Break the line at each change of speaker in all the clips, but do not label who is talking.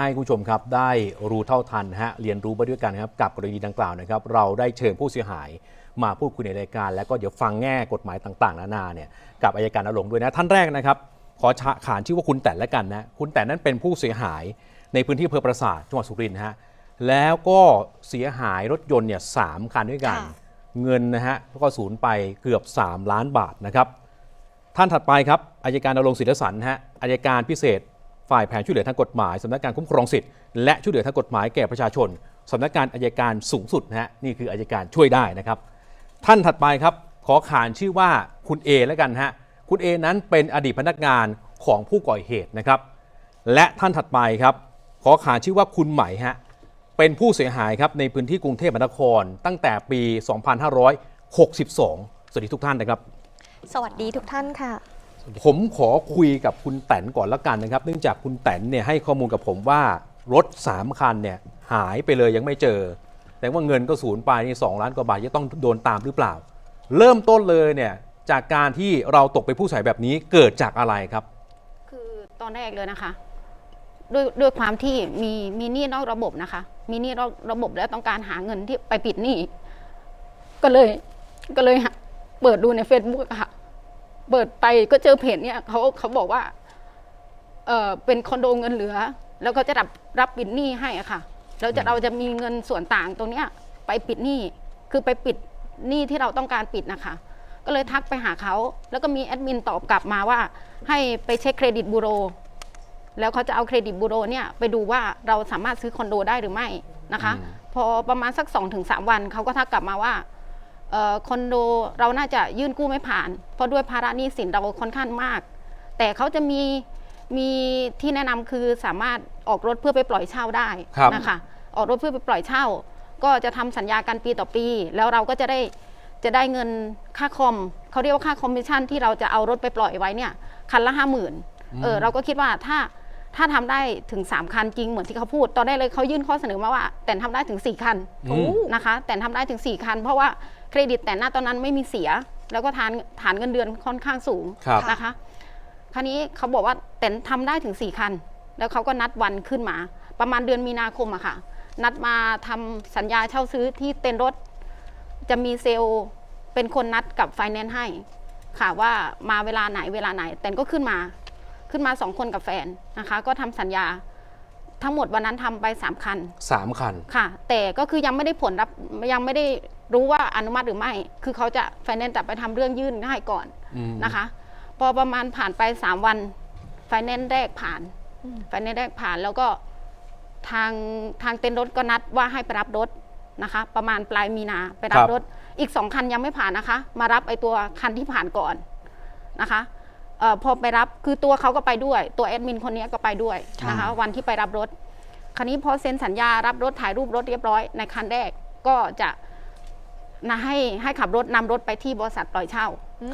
ให้คุณผู้ชมครับได้รู้เท่าทันนะฮะเรียนรู้ไปด้วยกันนะครับกับกรณีดังกล่าวนะครับ เราได้เชิญผู้เสียหายมาพูดคุยในรายการ แล้วก็เดี๋ยวฟังแง่กฎหมายต่างๆ นานาเนี่ยกับอายการอารมณ์ด้วยนะ ท่านแรกนะครับ ขอชะขานชื่อว่าคุณแต่นแล้วกันนะคุณแต่นนั้นเป็นผู้เสียหายในพื้นที่อำเภอปราสาทจังหวัดสุรินทร์นะฮะแล้วก็เสียหายรถยนต์เนี่ยสามคันด้วยกัน
ค่ะ
เงินนะฮะก็สูญไปเกือบ 3 ล้านบาทนะครับ ท่านถัดไปครับอายการนรงค์ศิลสันฮะอายการพิเศษ ฝ่ายแผนช่วยเหลือทางกฎหมายสำนักงานคุ้มครองสิทธิ์และช่วยเหลือทางกฎหมายแก่ประชาชนสำนักงานอายการสูงสุดนะฮะนี่คืออายการช่วยได้นะครับ ท่านถัดไปครับขอขานชื่อว่าคุณเอแล้วกันฮะคุณเอนั้นเป็นอดีตพนักงานของผู้ก่อเหตุนะครับ และท่านถัดไปครับ ขอขานชื่อว่าคุณไหมฮะเป็นผู้เสียหายครับในพื้นที่กรุงเทพมหานคร ตั้งแต่ปี 2562 สวัสดีทุกท่านนะครับ
สวัสดีทุกท่านค่ะ
ผมขอคุยกับคุณแตนก่อนละกันนะครับ เนื่องจากคุณแตนเนี่ยให้ข้อมูลกับผมว่ารถ 3 คันเนี่ยหายไปเลยยังไม่เจอ แต่ว่าเงินก็สูญไปนี่สล้านกว่าบาทจะต้องโดนตามหรือเปล่า เริ่มต้นเลยเนี่ยจากการที่เราตกเป็นผู้เสียหายแบบนี้เกิดจากอะไรครับ
คือตอนแรกเลยนะคะด้วยด้วยความที่มีมีหนี้นอกระบบนะคะ มีหนี้นอกระบบแล้วต้องการหาเงินที่ไปปิดหนี้ก็เลยก็เลยเปิดดูใน Facebook ค่ะ เปิดไปก็เจอเพจเนี่ยเขาเขาบอกว่า เออเป็นคอนโดเงินเหลือ แล้วก็จะรับรับปิดหนี้ให้อะค่ะแล้วจะเราจะมีเงินส่วนต่างตรงเนี้ย ไปปิดหนี้คือไปปิดหนี้ที่เราต้องการปิดนะคะ ก็เลยทักไปหาเขาแล้วก็มีแอดมินตอบกลับมาว่า ให้ไปเช็คเครดิตบูโร แล้วเขาจะเอาเครดิตบูโรเนี่ยไปดูว่าเราสามารถซื้อคอนโดได้หรือไม่นะคะ
อืม
พอประมาณสัก2อถึงสวันเขาก็ทักกลับมาว่าเอ่อ คอนโดเราน่าจะยื่นกู้ไม่ผ่าน เพราะด้วยภาระหนี้สินเราค่อนข้างมาก แต่เขาจะมีมีที่แนะนำคือสามารถออกรถเพื่อไปปล่อยเช่าได้
ครับ
นะคะออกรถเพื่อไปปล่อยเช่า ก็จะทำสัญญากันปีต่อปี แล้วเราก็จะได้จะได้เงินค่าคอมเขาเรียกว่าค่าคอมมิชชั่นที่เราจะเอารถไปปล่อยไว้เนี่ยคันละห้าหมื่นเออเราก็คิดว่าถ้าถ้าทำได้ถึง 3 คันจริงเหมือนที่เขาพูด ตอนแรกเลยเขายื่นข้อเสนอมาว่า แต่ทำได้ถึง 4 คัน
อืม
นะคะ แต่ทำได้ถึง 4 คัน เพราะว่า เครดิตแต่หน้าตอนนั้นไม่มีเสีย แล้วก็ฐานฐานเงินเดือนค่อนข้างสูง
ครับ
นะคะ คราวนี้เขาบอกว่าแต่ทำได้ถึง4คัน แล้วเขาก็นัดวันขึ้นมา ประมาณเดือนมีนาคมอะค่ะ นัดมาทำสัญญาเช่าซื้อที่เต็นท์รถ จะมีเซลล์เป็นคนนัดกับไฟแนนซ์ให้ ค่ะว่ามาเวลาไหนเวลาไหน แต่ก็ขึ้นมาขึ้นมาสองคนกับแฟนนะคะ ก็ทำสัญญาทั้งหมดวันนั้นทำไปสามคัน
3คัน
ค่ะ แต่ก็คือยังไม่ได้ผลรับยังไม่ได้ รู้ว่าอนุมัติหรือไม่ คือเขาจะไฟแนนซ์จะไปทำเรื่องยื่นให้ก่อน
อืม
นะคะ พอประมาณผ่านไปสามวันไฟแนนซ์แรกผ่านไฟแนนซ์แรกผ่านแล้วก็ทางทางเต็นท์รถก็นัดว่าให้ไปรับรถนะคะ ประมาณปลายมีนาไปรั
ครับบ
รถ อีกสองคันยังไม่ผ่านนะคะ มารับไอตัวคันที่ผ่านก่อนนะคะเออพอไปรับคือตัวเขาก็ไปด้วย ตัวแอดมินคนนี้ก็ไปด้วยนะคะ วันที่ไปรับรถ คราวนี้พอเซ็นสัญญารับรถถ่ายรูปรถเรียบร้อยในคันแรกก็จะ นะให้ให้ขับรถนำรถไปที่บริษัทปล่อยเช่า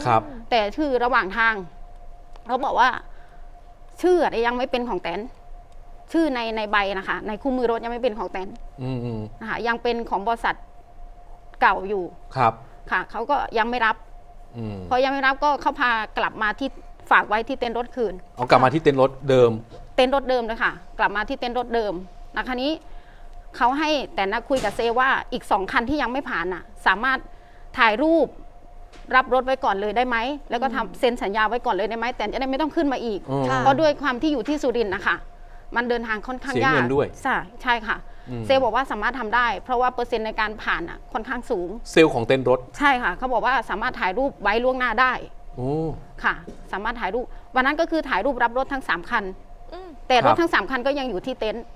ครับ
แต่ชื่อระหว่างทางเขาบอกว่า ชื่ออะยังไม่เป็นของแตนชื่อในในใบนะคะ ในคู่มือรถยังไม่เป็นของแตน
อืมอืม
นะคะยังเป็นของบริษัทเก่าอยู่
ครับ
ค่ะเขาก็ยังไม่รับ
อืม
พอยังไม่รับก็เขาพากลับมาที่ฝากไว้ที่เต็นท์รถคืน
เอากลับมาที่เต็นท์รถเดิม
เต็นท์รถเดิมเลยค่ะ กลับมาที่เต็นท์รถเดิมนะคะนี้ เขาให้แต่นะคุยกับเซลว่าอีกสองคันที่ยังไม่ผ่านน่ะ สามารถถ่ายรูปรับรถไว้ก่อนเลยได้ไหม แล้วก็ทำเซ็นสัญญาไว้ก่อนเลยได้ไหม แต่จะได้ไม่ต้องขึ้นมาอีก
อืม
ค่ะ
เพราะด้วยความที่อยู่ที่สุรินทร์นะคะ มันเดินทางค่อนข้าง
เสีย
ยาก
เงินด้วย
ใช่ใช่ค่ะ
อืม
เซลลบอกว่าสามารถทำได้ เพราะว่าเปอร์เซ็นต์ในการผ่านอะค่อนข้างสูง
เซลล์ของเต็นท์รถ
ใช่ค่ะ เขาบอกว่าสามารถถ่ายรูปไว้ล่วงหน้าได้
โอ้
ค่ะ สามารถถ่ายรูป วันนั้นก็คือถ่ายรูปรับรถทั้ง3คัน
อืม
แต่
ค
ร
รั
ถ
บ
ทั้ง3คันก็ยังอยู่ที่เต็นท์
เออ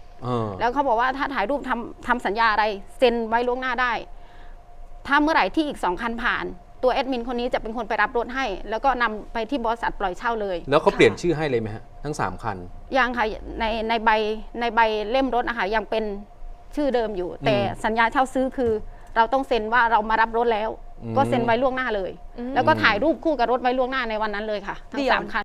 แล้วเขาบอกว่าถ้าถ่ายรูปทำทำสัญญาอะไรเซ็นไว้ล่วงหน้าได้ ถ้าเมื่อไหร่ที่อีกสองคันผ่านตัวแอดมินคนนี้จะเป็นคนไปรับรถให้ แล้วก็นำไปที่บริษัทปล่อยเช่าเลย
แล้วเขาเปลี่ยนชื่อให้เลยไหมฮะทั้ง 3 คัน
ยังค่ะในในใบในใบเล่มรถนะคะยังเป็นชื่อเดิมอยู่ แต่
อืม
สัญญาเช่าซื้อคือ เราต้องเซ็นว่าเรามารับรถแล้ว
อืม
ก็เซ็นไว้ล่วงหน้าเลย
อืม
แล้วก็ถ่ายรูปคู่กับรถไว้ล่วงหน้าในวันนั้นเลยค่ะทั้ง
เดี๋ยว
สามคัน